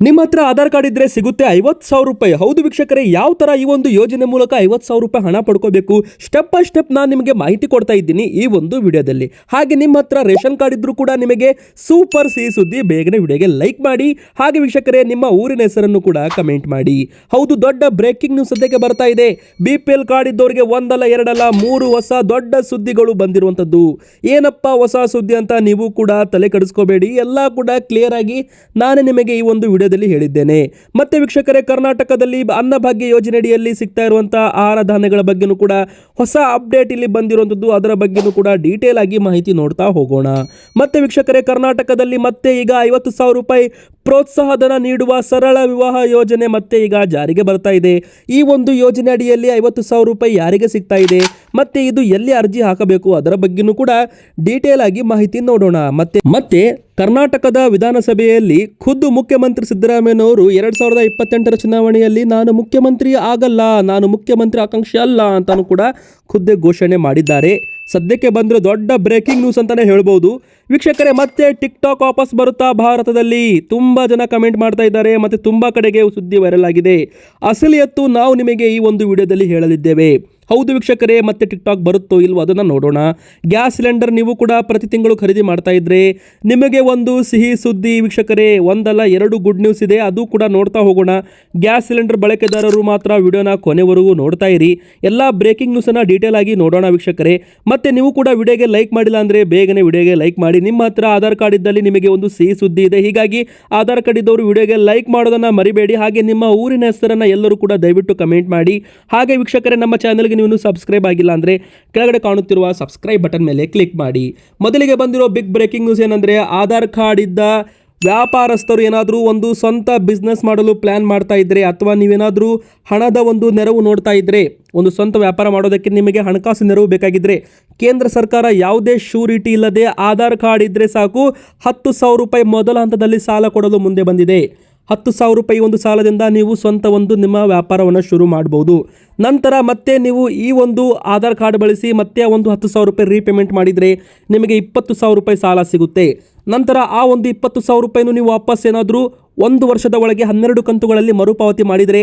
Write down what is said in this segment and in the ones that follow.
ನಿಮ್ಮ ಹತ್ರ ಆಧಾರ್ ಕಾರ್ಡ್ ಇದ್ರೆ ಸಿಗುತ್ತೆ ಐವತ್ತು ಸಾವಿರ ರೂಪಾಯಿ. ಹೌದು ವೀಕ್ಷಕರೇ, ಯಾವ ತರ ಈ ಒಂದು ಯೋಜನೆ ಮೂಲಕ ಐವತ್ತು ಸಾವಿರ ರೂಪಾಯಿ ಹಣ ಪಡ್ಕೋಬೇಕು? ಸ್ಟೆಪ್ ಬೈ ಸ್ಟೆಪ್ ನಾನು ನಿಮಗೆ ಮಾಹಿತಿ ಕೊಡ್ತಾ ಇದ್ದೀನಿ ಈ ಒಂದು ವಿಡಿಯೋದಲ್ಲಿ. ಹಾಗೆ ನಿಮ್ಮ ಹತ್ರ ರೇಷನ್ ಕಾರ್ಡ್ ಇದ್ದರೂ ಕೂಡ ನಿಮಗೆ ಸೂಪರ್ ಸಿಹಿ ಸುದ್ದಿ ಬೇಗನೆ ವಿಡಿಯೋಗೆ ಲೈಕ್ ಮಾಡಿ. ಹಾಗೆ ವೀಕ್ಷಕರೇ, ನಿಮ್ಮ ಊರಿನ ಹೆಸರನ್ನು ಕೂಡ ಕಮೆಂಟ್ ಮಾಡಿ. ಹೌದು, ದೊಡ್ಡ ಬ್ರೇಕಿಂಗ್ ನ್ಯೂಸ್ ಸದ್ಯಕ್ಕೆ ಬರ್ತಾ ಇದೆ. ಬಿ ಪಿ ಎಲ್ ಕಾರ್ಡ್ ಇದ್ದವರಿಗೆ ಒಂದಲ್ಲ, ಎರಡಲ್ಲ, ಮೂರು ಹೊಸ ದೊಡ್ಡ ಸುದ್ದಿಗಳು ಬಂದಿರುವಂಥದ್ದು. ಏನಪ್ಪ ಹೊಸ ಸುದ್ದಿ ಅಂತ ನೀವು ಕೂಡ ತಲೆ ಕೆಡಿಸ್ಕೋಬೇಡಿ. ಎಲ್ಲ ಕೂಡ ಕ್ಲಿಯರ್ ಆಗಿ ನಾನೇ ನಿಮಗೆ ಈ ಒಂದು ವಿಡಿಯೋದಲ್ಲಿ ಹೇಳಿದ್ದೇನೆ. ಮತ್ತೆ ವೀಕ್ಷಕರೇ, ಕರ್ನಾಟಕದಲ್ಲಿ ಅನ್ನಭಾಗ್ಯ ಯೋಜನೆಯಡಿಯಲ್ಲಿ ಸಿಗ್ತಾ ಇರುವಂತಹ ಆಹಾರ ಧಾನ್ಯಗಳ ಬಗ್ಗೆನೂ ಕೂಡ ಹೊಸ ಅಪ್ಡೇಟ್ ಇಲ್ಲಿ ಬಂದಿರುವಂಥದ್ದು. ಅದರ ಬಗ್ಗೆನೂ ಕೂಡ ಡೀಟೇಲ್ ಆಗಿ ಮಾಹಿತಿ ನೋಡ್ತಾ ಹೋಗೋಣ. ಮತ್ತೆ ವೀಕ್ಷಕರೇ, ಕರ್ನಾಟಕದಲ್ಲಿ ಮತ್ತೆ ಈಗ ಐವತ್ತು ಸಾವಿರ ರೂಪಾಯಿ ಪ್ರೋತ್ಸಾಹಧನ ನೀಡುವ ಸರಳ ವಿವಾಹ ಯೋಜನೆ ಮತ್ತೆ ಈಗ ಜಾರಿಗೆ ಬರ್ತಾ ಇದೆ. ಈ ಒಂದು ಯೋಜನೆ ಅಡಿಯಲ್ಲಿ ಐವತ್ತು ಸಾವಿರ ರೂಪಾಯಿ ಯಾರಿಗೆ ಸಿಗ್ತಾ ಇದೆ, ಮತ್ತೆ ಇದು ಎಲ್ಲಿ ಅರ್ಜಿ ಹಾಕಬೇಕು ಅದರ ಬಗ್ಗೆನೂ ಕೂಡ ಡೀಟೇಲ್ ಆಗಿ ಮಾಹಿತಿ ನೋಡೋಣ. ಮತ್ತೆ ಮತ್ತೆ ಕರ್ನಾಟಕದ ವಿಧಾನಸಭೆಯಲ್ಲಿ ಖುದ್ದು ಮುಖ್ಯಮಂತ್ರಿ ಸಿದ್ದರಾಮಯ್ಯನವರು ಎರಡು ಸಾವಿರದ ಇಪ್ಪತ್ತೆಂಟರ ಚುನಾವಣೆಯಲ್ಲಿ ನಾನು ಮುಖ್ಯಮಂತ್ರಿ ಆಗಲ್ಲ, ನಾನು ಮುಖ್ಯಮಂತ್ರಿ ಆಕಾಂಕ್ಷಿ ಅಲ್ಲ ಅಂತಾನು ಕೂಡ ಖುದ್ದೇ ಘೋಷಣೆ ಮಾಡಿದ್ದಾರೆ. ಸದ್ಯಕ್ಕೆ ಬಂದರೆ ದೊಡ್ಡ ಬ್ರೇಕಿಂಗ್ ನ್ಯೂಸ್ ಅಂತಲೇ ಹೇಳ್ಬೋದು. ವೀಕ್ಷಕರೇ, ಮತ್ತೆ ಟಿಕ್ ಟಾಕ್ ವಾಪಸ್ ಬರುತ್ತಾ ಭಾರತದಲ್ಲಿ. ತುಂಬಾ ಜನ ಕಮೆಂಟ್ ಮಾಡ್ತಾ ಇದ್ದಾರೆ, ಮತ್ತು ತುಂಬಾ ಕಡೆಗೆ ಸುದ್ದಿ ವೈರಲ್ ಆಗಿದೆ. ಅಸಲಿಯತ್ತು ನಾವು ನಿಮಗೆ ಈ ಒಂದು ವಿಡಿಯೋದಲ್ಲಿ ಹೇಳಲಿದ್ದೇವೆ. ಹೌದು ವೀಕ್ಷಕರೇ, ಮತ್ತೆ ಟಿಕ್ ಟಾಕ್ ಬರುತ್ತೋ ಇಲ್ವೋ ಅದನ್ನು ನೋಡೋಣ. ಗ್ಯಾಸ್ ಸಿಲಿಂಡರ್ ನೀವು ಕೂಡ ಪ್ರತಿ ತಿಂಗಳು ಖರೀದಿ ಮಾಡ್ತಾ ಇದ್ರೆ ನಿಮಗೆ ಒಂದು ಸಿಹಿ ಸುದ್ದಿ ವೀಕ್ಷಕರೇ, ಒಂದಲ್ಲ ಎರಡು ಗುಡ್ ನ್ಯೂಸ್ ಇದೆ, ಅದು ಕೂಡ ನೋಡ್ತಾ ಹೋಗೋಣ. ಗ್ಯಾಸ್ ಸಿಲಿಂಡರ್ ಬಳಕೆದಾರರು ಮಾತ್ರ ವಿಡಿಯೋನ ಕೊನೆವರೆಗೂ ನೋಡ್ತಾ ಇರಿ. ಎಲ್ಲ ಬ್ರೇಕಿಂಗ್ ನ್ಯೂಸನ್ನು ಡೀಟೇಲ್ ಆಗಿ ನೋಡೋಣ ವೀಕ್ಷಕರೇ. ಮತ್ತೆ ನೀವು ಕೂಡ ವಿಡಿಯೋಗೆ ಲೈಕ್ ಮಾಡಿಲ್ಲ ಅಂದರೆ ಬೇಗನೆ ವಿಡಿಯೋಗೆ ಲೈಕ್ ಮಾಡಿ. ನಿಮ್ಮ ಹತ್ರ ಆಧಾರ್ ಕಾರ್ಡ್ ಇದ್ದಲ್ಲಿ ನಿಮಗೆ ಒಂದು ಸಿಹಿ ಸುದ್ದಿ ಇದೆ. ಹೀಗಾಗಿ ಆಧಾರ್ ಕಾರ್ಡ್ ಇದ್ದವರು ವಿಡಿಯೋಗೆ ಲೈಕ್ ಮಾಡೋದನ್ನ ಮರಿಬೇಡಿ. ಹಾಗೆ ನಿಮ್ಮ ಊರಿನ ಹೆಸರನ್ನ ಎಲ್ಲರೂ ಕೂಡ ದಯವಿಟ್ಟು ಕಮೆಂಟ್ ಮಾಡಿ. ಹಾಗೆ ವೀಕ್ಷಕರೇ, ನಮ್ಮ ಚಾನಲ್ಗೆ ನೀವು ಸಬ್ಸ್ಕ್ರೈಬ್ ಆಗಿಲ್ಲ ಅಂದರೆ ಕೆಳಗಡೆ ಕಾಣುತ್ತಿರುವ ಸಬ್ಸ್ಕ್ರೈಬ್ ಬಟನ್ ಮೇಲೆ ಕ್ಲಿಕ್ ಮಾಡಿ. ಮೊದಲಿಗೆ ಬಂದಿರೋ ಬಿಗ್ ಬ್ರೇಕಿಂಗ್ ನ್ಯೂಸ್ ಏನಂದರೆ ಆಧಾರ್ ಕಾರ್ಡ್ ಇದ್ದ ವ್ಯಾಪಾರಸ್ಥರು ಏನಾದರೂ ಒಂದು ಸ್ವಂತ ಬಿಸ್ನೆಸ್ ಮಾಡಲು ಪ್ಲ್ಯಾನ್ ಮಾಡ್ತಾ ಇದ್ದರೆ ಅಥವಾ ನೀವೇನಾದರೂ ಹಣದ ಒಂದು ನೆರವು ನೋಡ್ತಾ ಇದ್ದರೆ ಒಂದು ಸ್ವಂತ ವ್ಯಾಪಾರ ಮಾಡೋದಕ್ಕೆ ನಿಮಗೆ ಹಣಕಾಸು ನೆರವು ಬೇಕಾಗಿದ್ದರೆ ಕೇಂದ್ರ ಸರ್ಕಾರ ಯಾವುದೇ ಶೂರಿಟಿ ಇಲ್ಲದೆ ಆಧಾರ್ ಕಾರ್ಡ್ ಇದ್ದರೆ ಸಾಕು, ಹತ್ತು ಸಾವಿರ ರೂಪಾಯಿ ಮೊದಲ ಹಂತದಲ್ಲಿ ಸಾಲ ಕೊಡಲು ಮುಂದೆ ಬಂದಿದೆ. ಹತ್ತು ಸಾವಿರ ರೂಪಾಯಿ ಒಂದು ಸಾಲದಿಂದ ನೀವು ಸ್ವಂತ ಒಂದು ನಿಮ್ಮ ವ್ಯಾಪಾರವನ್ನು ಶುರು ಮಾಡ್ಬೋದು. ನಂತರ ಮತ್ತೆ ನೀವು ಈ ಒಂದು ಆಧಾರ್ ಕಾರ್ಡ್ ಬಳಸಿ ಮತ್ತೆ ಒಂದು ಹತ್ತು ಸಾವಿರ ರೂಪಾಯಿ ರೀಪೇಮೆಂಟ್ ಮಾಡಿದರೆ ನಿಮಗೆ ಇಪ್ಪತ್ತು ಸಾವಿರ ರೂಪಾಯಿ ಸಾಲ ಸಿಗುತ್ತೆ. ನಂತರ ಆ ಒಂದು ಇಪ್ಪತ್ತು ಸಾವಿರ ರೂಪಾಯಿನೂ ನೀವು ವಾಪಸ್ ಏನಾದರೂ ಒಂದು ವರ್ಷದ ಒಳಗೆ ಹನ್ನೆರಡು ಕಂತುಗಳಲ್ಲಿ ಮರುಪಾವತಿ ಮಾಡಿದರೆ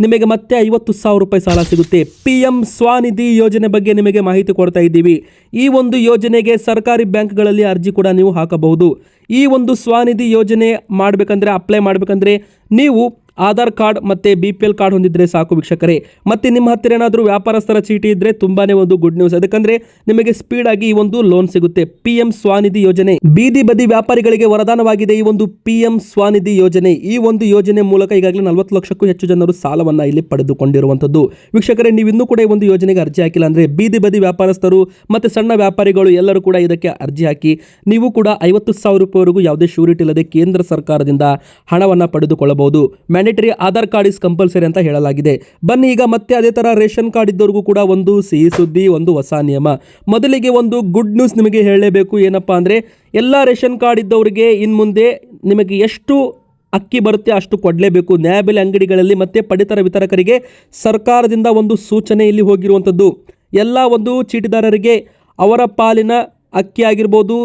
ನಿಮಗೆ ಮತ್ತೆ ಐವತ್ತು ಸಾವಿರ ರೂಪಾಯಿ ಸಾಲ ಸಿಗುತ್ತೆ. ಪಿ ಎಂ ಸ್ವಾನಿಧಿ ಯೋಜನೆ ಬಗ್ಗೆ ನಿಮಗೆ ಮಾಹಿತಿ ಕೊಡ್ತಾ ಇದ್ದೀವಿ. ಈ ಒಂದು ಯೋಜನೆಗೆ ಸರ್ಕಾರಿ ಬ್ಯಾಂಕ್ಗಳಲ್ಲಿ ಅರ್ಜಿ ಕೂಡ ನೀವು ಹಾಕಬಹುದು. ಈ ಒಂದು ಸ್ವಾನಿಧಿ ಯೋಜನೆ ಮಾಡಬೇಕಂದ್ರೆ, ಅಪ್ಲೈ ಮಾಡಬೇಕಂದ್ರೆ ನೀವು ಆಧಾರ್ ಕಾರ್ಡ್ ಮತ್ತು ಬಿ ಪಿ ಎಲ್ ಕಾರ್ಡ್ ಹೊಂದಿದ್ರೆ ಸಾಕು ವೀಕ್ಷಕರೇ. ಮತ್ತು ನಿಮ್ಮ ಹತ್ತಿರ ಏನಾದರೂ ವ್ಯಾಪಾರಸ್ಥರ ಚೀಟಿ ಇದ್ದರೆ ತುಂಬಾನೇ ಒಂದು ಗುಡ್ ನ್ಯೂಸ್ ಅದಕ್ಕಂದ್ರೆ ನಿಮಗೆ ಸ್ಪೀಡ್ ಆಗಿ ಈ ಒಂದು ಲೋನ್ ಸಿಗುತ್ತೆ. ಪಿ ಎಂ ಸ್ವಾನಿಧಿ ಯೋಜನೆ. ಬೀದಿ ಬದಿ ವ್ಯಾಪಾರಿಗಳಿಗೆ ವರದಾನವಾಗಿದೆ ಈ ಒಂದು ಪಿ ಎಂ ಸ್ವಾನಿಧಿ ಯೋಜನೆ. ಈ ಒಂದು ಯೋಜನೆ ಮೂಲಕ ಈಗಾಗಲೇ ನಲವತ್ತು ಲಕ್ಷಕ್ಕೂ ಹೆಚ್ಚು ಜನರು ಸಾಲವನ್ನು ಇಲ್ಲಿ ಪಡೆದುಕೊಂಡಿರುವಂಥದ್ದು. ವೀಕ್ಷಕರೇ ನೀವು ಇನ್ನೂ ಕೂಡ ಈ ಒಂದು ಯೋಜನೆಗೆ ಅರ್ಜಿ ಹಾಕಿಲ್ಲ ಅಂದರೆ ಬೀದಿ ಬದಿ ವ್ಯಾಪಾರಸ್ಥರು ಮತ್ತು ಸಣ್ಣ ವ್ಯಾಪಾರಿಗಳು ಎಲ್ಲರೂ ಕೂಡ ಇದಕ್ಕೆ ಅರ್ಜಿ ಹಾಕಿ ನೀವು ಕೂಡ ಐವತ್ತು ಸಾವಿರ ರೂಪಾಯಿವರೆಗೂ ಯಾವುದೇ ಶ್ಯೂರಿಟಿ ಇಲ್ಲದೆ ಕೇಂದ್ರ ಸರ್ಕಾರದಿಂದ ಹಣವನ್ನು ಪಡೆದುಕೊಳ್ಳಬಹುದು. Mandatory Aadhaar card is compulsory ಅಂತ ಹೇಳಲಾಗಿದೆ. ಬನ್ನಿ, ಈಗ ಮತ್ತೆ ಅದೇ ಥರ ರೇಷನ್ ಕಾರ್ಡ್ ಇದ್ದವ್ರಿಗೂ ಕೂಡ ಒಂದು ಸಿಹಿ ಸುದ್ದಿ, ಒಂದು ಹೊಸ ನಿಯಮ. ಮೊದಲಿಗೆ ಒಂದು ಗುಡ್ ನ್ಯೂಸ್ ನಿಮಗೆ ಹೇಳಲೇಬೇಕು. ಏನಪ್ಪ ಅಂದರೆ, ಎಲ್ಲ ರೇಷನ್ ಕಾರ್ಡ್ ಇದ್ದವರಿಗೆ ಇನ್ನು ಮುಂದೆ ನಿಮಗೆ ಎಷ್ಟು ಅಕ್ಕಿ ಬರುತ್ತೆ ಅಷ್ಟು ಕೊಡಲೇಬೇಕು. ನ್ಯಾಯಬೆಲೆ ಅಂಗಡಿಗಳಲ್ಲಿ ಮತ್ತೆ ಪಡಿತರ ವಿತರಕರಿಗೆ ಸರ್ಕಾರದಿಂದ ಒಂದು ಸೂಚನೆ ಇಲ್ಲಿ ಹೋಗಿರುವಂಥದ್ದು. ಎಲ್ಲ ಒಂದು ಚೀಟಿದಾರರಿಗೆ ಅವರ ಪಾಲಿನ ಅಕ್ಕಿ ಆಗಿರ್ಬೋದು,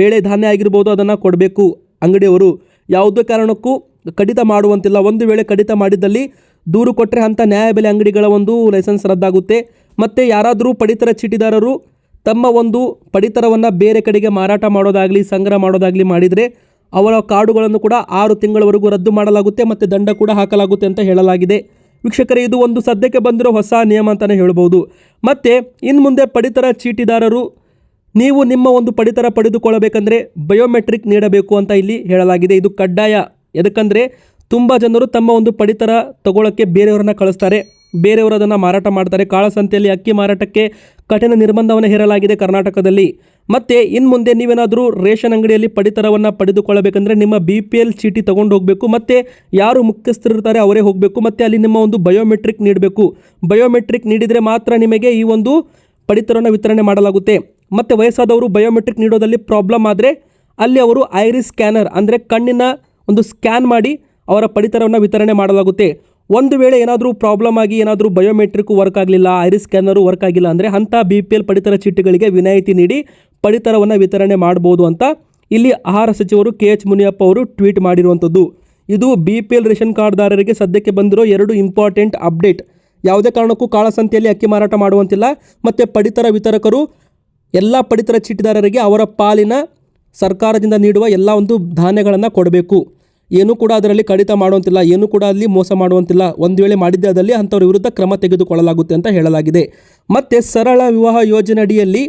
ಬೇಳೆ ಧಾನ್ಯ ಆಗಿರ್ಬೋದು ಅದನ್ನು ಕೊಡಬೇಕು ಅಂಗಡಿಯವರು. ಯಾವುದೇ ಕಾರಣಕ್ಕೂ ಕಡಿತ ಮಾಡುವಂತಿಲ್ಲ. ಒಂದು ವೇಳೆ ಕಡಿತ ಮಾಡಿದ್ದಲ್ಲಿ ದೂರು ಕೊಟ್ಟರೆ ಅಂಥ ನ್ಯಾಯಬೆಲೆ ಅಂಗಡಿಗಳ ಒಂದು ಲೈಸೆನ್ಸ್ ರದ್ದಾಗುತ್ತೆ. ಮತ್ತು ಯಾರಾದರೂ ಪಡಿತರ ಚೀಟಿದಾರರು ತಮ್ಮ ಒಂದು ಪಡಿತರವನ್ನು ಬೇರೆ ಕಡೆಗೆ ಮಾರಾಟ ಮಾಡೋದಾಗಲಿ, ಸಂಗ್ರಹ ಮಾಡೋದಾಗಲಿ ಮಾಡಿದರೆ ಅವರ ಕಾರ್ಡುಗಳನ್ನು ಕೂಡ ಆರು ತಿಂಗಳವರೆಗೂ ರದ್ದು ಮಾಡಲಾಗುತ್ತೆ ಮತ್ತು ದಂಡ ಕೂಡ ಹಾಕಲಾಗುತ್ತೆ ಅಂತ ಹೇಳಲಾಗಿದೆ. ವೀಕ್ಷಕರೇ, ಇದು ಒಂದು ಸದ್ಯಕ್ಕೆ ಬಂದಿರೋ ಹೊಸ ನಿಯಮ ಅಂತಲೇ ಹೇಳ್ಬೋದು. ಮತ್ತು ಇನ್ನು ಮುಂದೆ ಪಡಿತರ ಚೀಟಿದಾರರು ನೀವು ನಿಮ್ಮ ಒಂದು ಪಡಿತರ ಪಡೆದುಕೊಳ್ಳಬೇಕಂದ್ರೆ ಬಯೋಮೆಟ್ರಿಕ್ ನೀಡಬೇಕು ಅಂತ ಇಲ್ಲಿ ಹೇಳಲಾಗಿದೆ. ಇದು ಕಡ್ಡಾಯ. ಎದಕ್ಕಂದರೆ ತುಂಬ ಜನರು ತಮ್ಮ ಒಂದು ಪಡಿತರ ತಗೊಳ್ಳೋಕ್ಕೆ ಬೇರೆಯವರನ್ನ ಕಳಿಸ್ತಾರೆ. ಬೇರೆಯವರು ಅದನ್ನು ಮಾರಾಟ ಮಾಡ್ತಾರೆ. ಕಾಳಸಂತೆಯಲ್ಲಿ ಅಕ್ಕಿ ಮಾರಾಟಕ್ಕೆ ಕಠಿಣ ನಿರ್ಬಂಧವನ್ನು ಹೇರಲಾಗಿದೆ ಕರ್ನಾಟಕದಲ್ಲಿ. ಮತ್ತು ಇನ್ನು ಮುಂದೆ ನೀವೇನಾದರೂ ರೇಷನ್ ಅಂಗಡಿಯಲ್ಲಿ ಪಡಿತರವನ್ನು ಪಡೆದುಕೊಳ್ಳಬೇಕಂದ್ರೆ ನಿಮ್ಮ ಬಿ ಪಿ ಎಲ್ ಚೀಟಿ ತೊಗೊಂಡು ಹೋಗಬೇಕು ಮತ್ತು ಯಾರು ಮುಖ್ಯಸ್ಥರಿರ್ತಾರೆ ಅವರೇ ಹೋಗಬೇಕು. ಮತ್ತು ಅಲ್ಲಿ ನಿಮ್ಮ ಒಂದು ಬಯೋಮೆಟ್ರಿಕ್ ನೀಡಬೇಕು. ಬಯೋಮೆಟ್ರಿಕ್ ನೀಡಿದರೆ ಮಾತ್ರ ನಿಮಗೆ ಈ ಒಂದು ಪಡಿತರವನ್ನು ವಿತರಣೆ ಮಾಡಲಾಗುತ್ತೆ. ಮತ್ತು ವಯಸ್ಸಾದವರು ಬಯೋಮೆಟ್ರಿಕ್ ನೀಡೋದಲ್ಲಿ ಪ್ರಾಬ್ಲಮ್ ಆದರೆ ಅಲ್ಲಿ ಅವರು ಐರಿಸ್ ಸ್ಕ್ಯಾನರ್ ಅಂದರೆ ಕಣ್ಣಿನ ಒಂದು ಸ್ಕ್ಯಾನ್ ಮಾಡಿ ಅವರ ಪಡಿತರವನ್ನು ವಿತರಣೆ ಮಾಡಲಾಗುತ್ತೆ. ಒಂದು ವೇಳೆ ಏನಾದರೂ ಪ್ರಾಬ್ಲಮ್ ಆಗಿ ಏನಾದರೂ ಬಯೋಮೆಟ್ರಿಕ್ ವರ್ಕ್ ಆಗಲಿಲ್ಲ ಐರಿಸ್ ಸ್ಕ್ಯಾನರು ವರ್ಕ್ ಆಗಿಲ್ಲ ಅಂದರೆ ಅಂಥ ಬಿ ಪಿ ಎಲ್ ಪಡಿತರ ಚೀಟಿಗಳಿಗೆ ವಿನಾಯಿತಿ ನೀಡಿ ಪಡಿತರವನ್ನು ವಿತರಣೆ ಮಾಡ್ಬೋದು ಅಂತ ಇಲ್ಲಿ ಆಹಾರ ಸಚಿವರು ಕೆ ಎಚ್ ಮುನಿಯಪ್ಪ ಅವರು ಟ್ವೀಟ್ ಮಾಡಿರುವಂಥದ್ದು. ಇದು ಬಿ ಪಿ ಎಲ್ ರೇಷನ್ ಕಾರ್ಡ್ದಾರರಿಗೆ ಸದ್ಯಕ್ಕೆ ಬಂದಿರೋ ಎರಡು ಇಂಪಾರ್ಟೆಂಟ್ ಅಪ್ಡೇಟ್ ಯಾವುದೇ ಕಾರಣಕ್ಕೂ ಕಾಳಸಂತೆಯಲ್ಲಿ ಅಕ್ಕಿ ಮಾರಾಟ ಮಾಡುವಂತಿಲ್ಲ. ಮತ್ತು ಪಡಿತರ ವಿತರಕರು ಎಲ್ಲ ಪಡಿತರ ಚೀಟಿದಾರರಿಗೆ ಅವರ ಪಾಲಿನ ಸರ್ಕಾರದಿಂದ ನೀಡುವ ಎಲ್ಲ ಒಂದು ಧಾನ್ಯಗಳನ್ನು ಕೊಡಬೇಕು. ಏನೂ ಕೂಡ ಅದರಲ್ಲಿ ಕಡಿತ ಮಾಡುವಂತಿಲ್ಲ, ಏನೂ ಕೂಡ ಅಲ್ಲಿ ಮೋಸ ಮಾಡುವಂತಿಲ್ಲ. ಒಂದು ವೇಳೆ ಮಾಡಿದ್ದೇ ಅದರಲ್ಲಿ ಅಂಥವ್ರ ವಿರುದ್ಧ ಕ್ರಮ ತೆಗೆದುಕೊಳ್ಳಲಾಗುತ್ತೆ ಅಂತ ಹೇಳಲಾಗಿದೆ. ಮತ್ತು ಸರಳ ವಿವಾಹ ಯೋಜನೆ ಅಡಿಯಲ್ಲಿ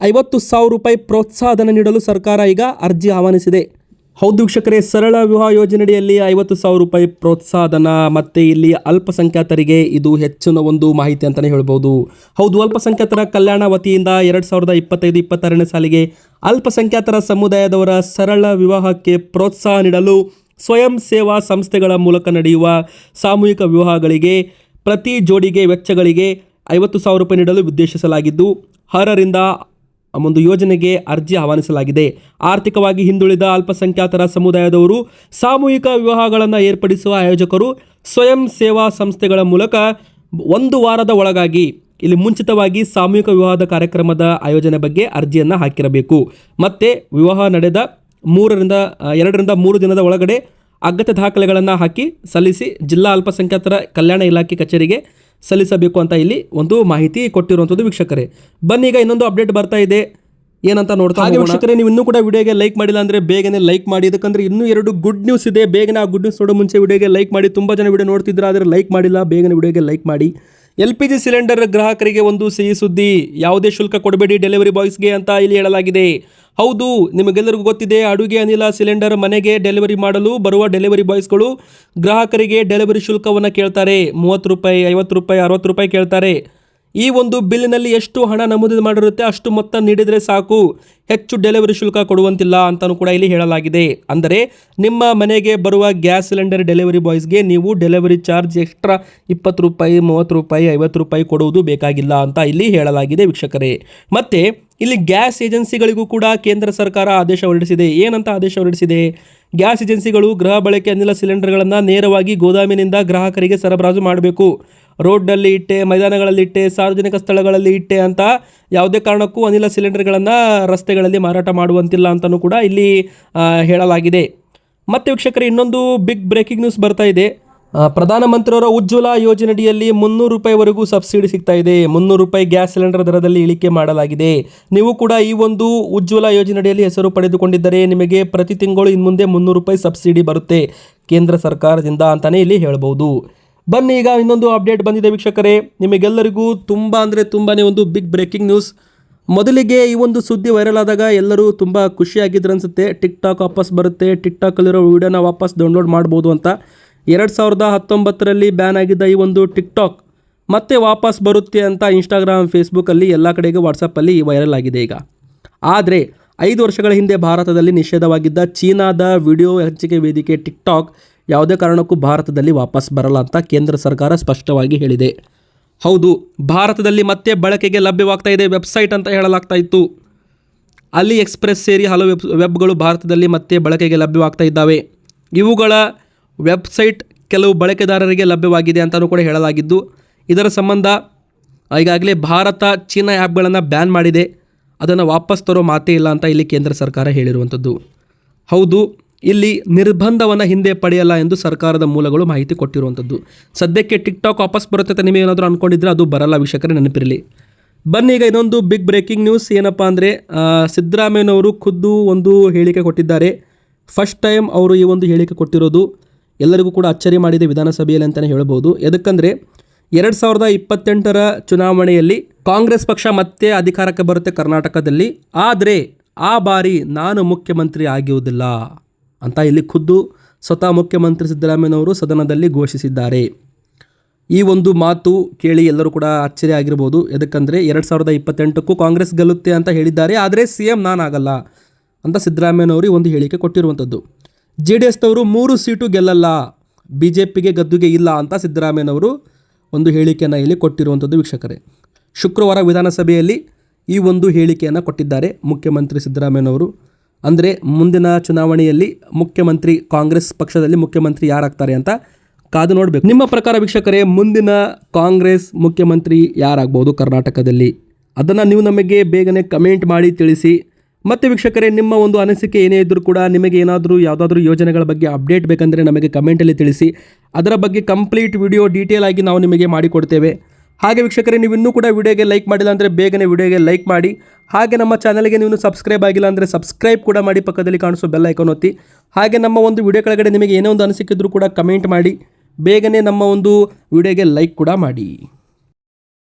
ಐವತ್ತು ಸಾವಿರ ರೂಪಾಯಿ ಪ್ರೋತ್ಸಾಹಧನ ನೀಡಲು ಸರ್ಕಾರ ಈಗ ಅರ್ಜಿ ಆಹ್ವಾನಿಸಿದೆ. ಹೌದು ವೀಕ್ಷಕರೇ, ಸರಳ ವಿವಾಹ ಯೋಜನೆಯಡಿಯಲ್ಲಿ ಐವತ್ತು ಸಾವಿರ ರೂಪಾಯಿ ಪ್ರೋತ್ಸಾಹಧನ ಮತ್ತು ಇಲ್ಲಿ ಅಲ್ಪಸಂಖ್ಯಾತರಿಗೆ ಇದು ಹೆಚ್ಚಿನ ಒಂದು ಮಾಹಿತಿ ಅಂತಲೇ ಹೇಳ್ಬೋದು. ಹೌದು, ಅಲ್ಪಸಂಖ್ಯಾತರ ಕಲ್ಯಾಣ ವತಿಯಿಂದ ಎರಡು ಸಾವಿರದ ಇಪ್ಪತ್ತೈದು, ಇಪ್ಪತ್ತಾರನೇ ಸಾಲಿಗೆ ಅಲ್ಪಸಂಖ್ಯಾತರ ಸಮುದಾಯದವರ ಸರಳ ವಿವಾಹಕ್ಕೆ ಪ್ರೋತ್ಸಾಹ ನೀಡಲು ಸ್ವಯಂ ಸೇವಾ ಸಂಸ್ಥೆಗಳ ಮೂಲಕ ನಡೆಯುವ ಸಾಮೂಹಿಕ ವಿವಾಹಗಳಿಗೆ, ಪ್ರತಿ ಜೋಡಿಗೆ ವೆಚ್ಚಗಳಿಗೆ ಐವತ್ತು ಸಾವಿರ ರೂಪಾಯಿ ನೀಡಲು ಉದ್ದೇಶಿಸಲಾಗಿದ್ದು, ಅರ್ಹರಿಂದ ಒಂದು ಯೋಜನೆಗೆ ಅರ್ಜಿ ಆಹ್ವಾನಿಸಲಾಗಿದೆ. ಆರ್ಥಿಕವಾಗಿ ಹಿಂದುಳಿದ ಅಲ್ಪಸಂಖ್ಯಾತರ ಸಮುದಾಯದವರು ಸಾಮೂಹಿಕ ವಿವಾಹಗಳನ್ನು ಏರ್ಪಡಿಸುವ ಆಯೋಜಕರು ಸ್ವಯಂ ಸೇವಾ ಸಂಸ್ಥೆಗಳ ಮೂಲಕ ಒಂದು ವಾರದ ಒಳಗಾಗಿ ಇಲ್ಲಿ ಮುಂಚಿತವಾಗಿ ಸಾಮೂಹಿಕ ವಿವಾಹದ ಕಾರ್ಯಕ್ರಮದ ಆಯೋಜನೆ ಬಗ್ಗೆ ಅರ್ಜಿಯನ್ನು ಹಾಕಿರಬೇಕು. ಮತ್ತು ವಿವಾಹ ನಡೆದ ಮೂರರಿಂದ, ಎರಡರಿಂದ ಮೂರು ದಿನದ ಒಳಗಡೆ ಅಗತ್ಯ ದಾಖಲೆಗಳನ್ನು ಹಾಕಿ ಸಲ್ಲಿಸಿ ಜಿಲ್ಲಾ ಅಲ್ಪಸಂಖ್ಯಾತರ ಕಲ್ಯಾಣ ಇಲಾಖೆ ಕಚೇರಿಗೆ ಸಲ್ಲಿಸಬೇಕು ಅಂತ ಇಲ್ಲಿ ಒಂದು ಮಾಹಿತಿ ಕೊಟ್ಟಿರುವಂಥದ್ದು ವೀಕ್ಷಕರೇ. ಬನ್ನಿ ಈಗ ಇನ್ನೊಂದು ಅಪ್ಡೇಟ್ ಬರ್ತಾ ಇದೆ. ಏನಂತ ನೋಡ್ತಾ ಹಾಗೆ ವೀಕ್ಷಕರೇ ನೀವು ಇನ್ನೂ ಕೂಡ ವಿಡಿಯೋಗೆ ಲೈಕ್ ಮಾಡಿಲ್ಲ ಅಂದರೆ ಬೇಗನೆ ಲೈಕ್ ಮಾಡಿ. ಇದಕ್ಕಂದ್ರೆ ಇನ್ನೂ ಎರಡು ಗುಡ್ ನ್ಯೂಸ್ ಇದೆ. ಬೇಗನೆ ಆ ಗುಡ್ ನ್ಯೂಸ್ ನೋಡೋ ಮುಂಚೆ ವಿಡಿಯೋಗೆ ಲೈಕ್ ಮಾಡಿ. ತುಂಬ ಜನ ವಿಡಿಯೋ ನೋಡ್ತಿದ್ರೆ ಆದರೆ ಲೈಕ್ ಮಾಡಿಲ್ಲ. ಬೇಗನೆ ವಿಡಿಯೋಗೆ ಲೈಕ್ ಮಾಡಿ. ಎಲ್ ಪಿ ಜಿ ಸಿಲಿಂಡರ್ ಗ್ರಾಹಕರಿಗೆ ಒಂದು ಸಿಹಿ ಸುದ್ದಿ. ಯಾವುದೇ ಶುಲ್ಕ ಕೊಡಬೇಡಿ ಡೆಲಿವರಿ ಬಾಯ್ಸ್ಗೆ ಅಂತ ಇಲ್ಲಿ ಹೇಳಲಾಗಿದೆ. ಹೌದು, ನಿಮಗೆಲ್ಲರಿಗೂ ಗೊತ್ತಿದೆ, ಅಡುಗೆ ಅನಿಲ ಸಿಲಿಂಡರ್ ಮನೆಗೆ ಡೆಲಿವರಿ ಮಾಡಲು ಬರುವ ಡೆಲಿವರಿ ಬಾಯ್ಸ್ಗಳು ಗ್ರಾಹಕರಿಗೆ ಡೆಲಿವರಿ ಶುಲ್ಕವನ್ನು ಕೇಳ್ತಾರೆ. ಮೂವತ್ತು ರೂಪಾಯಿ, ಐವತ್ತು ರೂಪಾಯಿ, ಅರವತ್ತು ರೂಪಾಯಿ ಕೇಳ್ತಾರೆ. ಈ ಒಂದು ಬಿಲ್ಲಿನಲ್ಲಿ ಎಷ್ಟು ಹಣ ನಮೂದು ಮಾಡಿರುತ್ತೆ, ಅಷ್ಟು ಮೊತ್ತ ನೀಡಿದರೆ ಸಾಕು. ಹೆಚ್ಚು ಡೆಲಿವರಿ ಶುಲ್ಕ ಕೊಡುವಂತಿಲ್ಲ ಅಂತಲೂ ಕೂಡ ಇಲ್ಲಿ ಹೇಳಲಾಗಿದೆ. ಅಂದರೆ ನಿಮ್ಮ ಮನೆಗೆ ಬರುವ ಗ್ಯಾಸ್ ಸಿಲಿಂಡರ್ ಡೆಲಿವರಿ ಬಾಯ್ಸ್ಗೆ ನೀವು ಡೆಲಿವರಿ ಚಾರ್ಜ್ ಎಕ್ಸ್ಟ್ರಾ ಇಪ್ಪತ್ತು ರೂಪಾಯಿ, ಮೂವತ್ತು ರೂಪಾಯಿ, ಐವತ್ತು ರೂಪಾಯಿ ಕೊಡುವುದು ಬೇಕಾಗಿಲ್ಲ ಅಂತ ಇಲ್ಲಿ ಹೇಳಲಾಗಿದೆ ವೀಕ್ಷಕರೇ. ಮತ್ತು ಇಲ್ಲಿ ಗ್ಯಾಸ್ ಏಜೆನ್ಸಿಗಳಿಗೂ ಕೂಡ ಕೇಂದ್ರ ಸರ್ಕಾರ ಆದೇಶ ಹೊರಡಿಸಿದೆ. ಏನಂತ ಆದೇಶ ಹೊರಡಿಸಿದೆ? ಗ್ಯಾಸ್ ಏಜೆನ್ಸಿಗಳು ಗೃಹ ಬಳಕೆ ಅನಿಲ ಸಿಲಿಂಡರ್ಗಳನ್ನು ನೇರವಾಗಿ ಗೋದಾಮಿನಿಂದ ಗ್ರಾಹಕರಿಗೆ ಸರಬರಾಜು ಮಾಡಬೇಕು. ರೋಡ್ನಲ್ಲಿ ಇಟ್ಟೆ, ಮೈದಾನಗಳಲ್ಲಿ ಇಟ್ಟೆ, ಸಾರ್ವಜನಿಕ ಸ್ಥಳಗಳಲ್ಲಿ ಇಟ್ಟೆ ಅಂತ ಯಾವುದೇ ಕಾರಣಕ್ಕೂ ಅನಿಲ ಸಿಲಿಂಡರ್ಗಳನ್ನು ರಸ್ತೆಗಳಲ್ಲಿ ಮಾರಾಟ ಮಾಡುವಂತಿಲ್ಲ ಅಂತಲೂ ಕೂಡ ಇಲ್ಲಿ ಹೇಳಲಾಗಿದೆ. ಮತ್ತು ವೀಕ್ಷಕರು, ಇನ್ನೊಂದು ಬಿಗ್ ಬ್ರೇಕಿಂಗ್ ನ್ಯೂಸ್ ಬರ್ತಾ ಇದೆ. ಪ್ರಧಾನಮಂತ್ರಿಯವರ ಉಜ್ವಲ ಯೋಜನೆಯಡಿಯಲ್ಲಿ ಮುನ್ನೂರು ರೂಪಾಯಿವರೆಗೂ ಸಬ್ಸಿಡಿ ಸಿಗ್ತಾ ಇದೆ. ಮುನ್ನೂರು ರೂಪಾಯಿ ಗ್ಯಾಸ್ ಸಿಲಿಂಡರ್ ದರದಲ್ಲಿ ಇಳಿಕೆ ಮಾಡಲಾಗಿದೆ. ನೀವು ಕೂಡ ಈ ಒಂದು ಉಜ್ವಲ ಯೋಜನೆಯಡಿಯಲ್ಲಿ ಹೆಸರು ಪಡೆದುಕೊಂಡಿದ್ದರೆ ನಿಮಗೆ ಪ್ರತಿ ತಿಂಗಳು ಇನ್ನು ಮುಂದೆ ಮುನ್ನೂರು ರೂಪಾಯಿ ಸಬ್ಸಿಡಿ ಬರುತ್ತೆ. ಕೇಂದ್ರ ಸರ್ಕಾರದಿಂದ ಅಂತಲೇ ಇಲ್ಲಿ ಹೇಳ್ಬೋದು. ಬನ್ನಿ, ಈಗ ಇನ್ನೊಂದು ಅಪ್ಡೇಟ್ ಬಂದಿದೆ ವೀಕ್ಷಕರೇ. ನಿಮಗೆಲ್ಲರಿಗೂ ತುಂಬ ಅಂದರೆ ತುಂಬಾ ಒಂದು ಬಿಗ್ ಬ್ರೇಕಿಂಗ್ ನ್ಯೂಸ್ ಮೊದಲಿಗೆ ಈ ಒಂದು ಸುದ್ದಿ ವೈರಲ್ ಆದಾಗ ಎಲ್ಲರೂ ತುಂಬ ಖುಷಿಯಾಗಿದ್ರು ಅನಿಸುತ್ತೆ. ಟಿಕ್ ಟಾಕ್ ವಾಪಸ್ ಬರುತ್ತೆ. ಟಿಕ್ ಟಾಕಲ್ಲಿರೋ ವೀಡಿಯೋನ ವಾಪಸ್ ಡೌನ್ಲೋಡ್ ಮಾಡ್ಬೋದು ಅಂತ. ಎರಡು ಸಾವಿರದ ಹತ್ತೊಂಬತ್ತರಲ್ಲಿ ಬ್ಯಾನ್ ಆಗಿದ್ದ ಈ ಒಂದು ಟಿಕ್ ಟಾಕ್ ಮತ್ತೆ ವಾಪಸ್ ಬರುತ್ತೆ ಅಂತ ಇನ್ಸ್ಟಾಗ್ರಾಮ್ ಫೇಸ್ಬುಕ್ಕಲ್ಲಿ ಎಲ್ಲ ಕಡೆಗೆ ವಾಟ್ಸಪ್ಪಲ್ಲಿ ವೈರಲ್ ಆಗಿದೆ ಈಗ. ಆದರೆ, ಐದು ವರ್ಷಗಳ ಹಿಂದೆ ಭಾರತದಲ್ಲಿ ನಿಷೇಧವಾಗಿದ್ದ ಚೀನಾದ ವಿಡಿಯೋ ಹಂಚಿಕೆ ವೇದಿಕೆ ಟಿಕ್ಟಾಕ್ ಯಾವುದೇ ಕಾರಣಕ್ಕೂ ಭಾರತದಲ್ಲಿ ವಾಪಸ್ ಬರಲ್ಲ ಅಂತ ಕೇಂದ್ರ ಸರ್ಕಾರ ಸ್ಪಷ್ಟವಾಗಿ ಹೇಳಿದೆ. ಹೌದು, ಭಾರತದಲ್ಲಿ ಮತ್ತೆ ಬಳಕೆಗೆ ಲಭ್ಯವಾಗ್ತಾ ಇದೆ ವೆಬ್ಸೈಟ್ ಅಂತ ಹೇಳಲಾಗ್ತಾ ಇತ್ತು. ಅಲ್ಲಿ ಎಕ್ಸ್ಪ್ರೆಸ್ ಸೇರಿ ಹಲವು ವೆಬ್, ವೆಬ್ಗಳು ಭಾರತದಲ್ಲಿ ಮತ್ತೆ ಬಳಕೆಗೆ ಲಭ್ಯವಾಗ್ತಾ ಇದ್ದಾವೆ. ಇವುಗಳ ವೆಬ್ಸೈಟ್ ಕೆಲವು ಬಳಕೆದಾರರಿಗೆ ಲಭ್ಯವಾಗಿದೆ ಅಂತಲೂ ಕೂಡ ಹೇಳಲಾಗಿದ್ದು, ಇದರ ಸಂಬಂಧ ಈಗಾಗಲೇ ಭಾರತ, ಚೀನಾ ಆ್ಯಪ್ಗಳನ್ನು ಬ್ಯಾನ್ ಮಾಡಿದೆ. ಅದನ್ನು ವಾಪಸ್ ತರೋ ಮಾತೇ ಇಲ್ಲ ಅಂತ ಇಲ್ಲಿ ಕೇಂದ್ರ ಸರ್ಕಾರ ಹೇಳಿರುವಂಥದ್ದು. ಹೌದು ಇಲ್ಲಿ ನಿರ್ಬಂಧವನ್ನು ಹಿಂದೆ ಪಡೆಯಲ್ಲ ಎಂದು ಸರ್ಕಾರದ ಮೂಲಗಳು ಮಾಹಿತಿ ಕೊಟ್ಟಿರುವಂಥದ್ದು. ಸದ್ಯಕ್ಕೆ ಟಿಕ್ ಟಾಕ್ ವಾಪಸ್ ಬರುತ್ತೆ ಅಂತ ಏನಾದರೂ ಅಂದ್ಕೊಂಡಿದ್ರೆ ಅದು ಬರಲ್ಲ ವೀಕ್ಷಕರೇ, ನೆನಪಿರಲಿ. ಬನ್ನಿ ಈಗ ಇನ್ನೊಂದು ಬಿಗ್ ಬ್ರೇಕಿಂಗ್ ನ್ಯೂಸ್ ಏನಪ್ಪ ಅಂದರೆ ಸಿದ್ದರಾಮಯ್ಯನವರು ಖುದ್ದು ಒಂದು ಹೇಳಿಕೆ ಕೊಟ್ಟಿದ್ದಾರೆ. ಫಸ್ಟ್ ಟೈಮ್ ಅವರು ಈ ಒಂದು ಹೇಳಿಕೆ ಕೊಟ್ಟಿರೋದು. ಎಲ್ಲರಿಗೂ ಕೂಡ ಅಚ್ಚರಿ ಮಾಡಿದೆ ವಿಧಾನಸಭೆಯಲ್ಲಿ ಅಂತಲೇ ಹೇಳ್ಬೋದು. ಎದಕ್ಕಂದರೆ, ಎರಡು ಸಾವಿರದ ಇಪ್ಪತ್ತೆಂಟರ ಚುನಾವಣೆಯಲ್ಲಿ ಕಾಂಗ್ರೆಸ್ ಪಕ್ಷ ಮತ್ತೆ ಅಧಿಕಾರಕ್ಕೆ ಬರುತ್ತೆ ಕರ್ನಾಟಕದಲ್ಲಿ. ಆದರೆ, ಆ ಬಾರಿ ನಾನು ಮುಖ್ಯಮಂತ್ರಿ ಆಗುವುದಿಲ್ಲ ಅಂತ ಇಲ್ಲಿ ಖುದ್ದು ಸ್ವತಃ ಮುಖ್ಯಮಂತ್ರಿ ಸಿದ್ದರಾಮಯ್ಯನವರು ಸದನದಲ್ಲಿ ಘೋಷಿಸಿದ್ದಾರೆ. ಈ ಒಂದು ಮಾತು ಕೇಳಿ ಎಲ್ಲರೂ ಕೂಡ ಆಶ್ಚರ್ಯ ಆಗಿರ್ಬೋದು. ಯಾಕಂದರೆ ಎರಡು ಸಾವಿರದ ಇಪ್ಪತ್ತೆಂಟಕ್ಕೂ ಕಾಂಗ್ರೆಸ್ ಗೆಲ್ಲುತ್ತೆ ಅಂತ ಹೇಳಿದ್ದಾರೆ. ಆದರೆ ಸಿ ಎಂ ನಾನಾಗಲ್ಲ ಅಂತ ಸಿದ್ದರಾಮಯ್ಯನವರು ಒಂದು ಹೇಳಿಕೆ ಕೊಟ್ಟಿರುವಂಥದ್ದು. ಜೆ ಡಿ ಎಸ್ನವರು ಮೂರು ಸೀಟು ಗೆಲ್ಲಲ್ಲ, ಬಿ ಜೆ ಪಿಗೆ ಗದ್ದುಗೆ ಇಲ್ಲ ಅಂತ ಸಿದ್ದರಾಮಯ್ಯನವರು ಒಂದು ಹೇಳಿಕೆಯನ್ನು ಇಲ್ಲಿ ಕೊಟ್ಟಿರುವಂಥದ್ದು ವೀಕ್ಷಕರೇ. ಶುಕ್ರವಾರ ವಿಧಾನಸಭೆಯಲ್ಲಿ ಈ ಒಂದು ಹೇಳಿಕೆಯನ್ನು ಕೊಟ್ಟಿದ್ದಾರೆ ಮುಖ್ಯಮಂತ್ರಿ ಸಿದ್ದರಾಮಯ್ಯನವರು. ಅಂದರೆ ಮುಂದಿನ ಚುನಾವಣೆಯಲ್ಲಿ ಮುಖ್ಯಮಂತ್ರಿ ಕಾಂಗ್ರೆಸ್ ಪಕ್ಷದಲ್ಲಿ ಮುಖ್ಯಮಂತ್ರಿ ಯಾರಾಗ್ತಾರೆ ಅಂತ ಕಾದು ನೋಡಬೇಕು. ನಿಮ್ಮ ಪ್ರಕಾರ ವೀಕ್ಷಕರೇ, ಮುಂದಿನ ಕಾಂಗ್ರೆಸ್ ಮುಖ್ಯಮಂತ್ರಿ ಯಾರಾಗ್ಬೋದು ಕರ್ನಾಟಕದಲ್ಲಿ? ಅದನ್ನು ನೀವು ನಮಗೆ ಬೇಗನೆ ಕಮೆಂಟ್ ಮಾಡಿ ತಿಳಿಸಿ. ಮತ್ತು ವೀಕ್ಷಕರೇ, ನಿಮ್ಮ ಒಂದು ಅನಿಸಿಕೆ ಏನೇ ಇದ್ದರೂ ಕೂಡ ನಿಮಗೆ ಏನಾದರೂ ಯಾವುದಾದ್ರೂ ಯೋಜನೆಗಳ ಬಗ್ಗೆ ಅಪ್ಡೇಟ್ ಬೇಕಂದರೆ ನಮಗೆ ಕಮೆಂಟಲ್ಲಿ ತಿಳಿಸಿ. ಅದರ ಬಗ್ಗೆ ಕಂಪ್ಲೀಟ್ ವಿಡಿಯೋ ಡೀಟೇಲ್ ಆಗಿ ನಾವು ನಿಮಗೆ ಮಾಡಿಕೊಡ್ತೇವೆ. ಹಾಗೆ ವೀಕ್ಷಕರೇ ನೀವು ಇನ್ನೂ ಕೂಡ ವಿಡಿಯೋಗೆ ಲೈಕ್ ಮಾಡಿಲ್ಲ ಅಂದರೆ ಬೇಗನೆ ವಿಡಿಯೋಗೆ ಲೈಕ್ ಮಾಡಿ. ಹಾಗೆ ನಮ್ಮ ಚಾನಲ್ಗೆ ನೀವು ಸಬ್ಸ್ಕ್ರೈಬ್ ಆಗಿಲ್ಲ ಅಂದರೆ ಸಬ್ಸ್ಕ್ರೈಬ್ ಕೂಡ ಮಾಡಿ, ಪಕ್ಕದಲ್ಲಿ ಕಾಣಿಸೋ ಬೆಲ್ ಐಕಾನ್ ಒತ್ತಿ. ಹಾಗೆ ನಮ್ಮ ಒಂದು ವಿಡಿಯೋ ಕೆಳಗಡೆ ನಿಮಗೆ ಏನೇ ಒಂದು ಅನಿಸಿಕಿದ್ರೂ ಕೂಡ ಕಮೆಂಟ್ ಮಾಡಿ. ಬೇಗನೆ ನಮ್ಮ ಒಂದು ವಿಡಿಯೋಗೆ ಲೈಕ್ ಕೂಡ ಮಾಡಿ.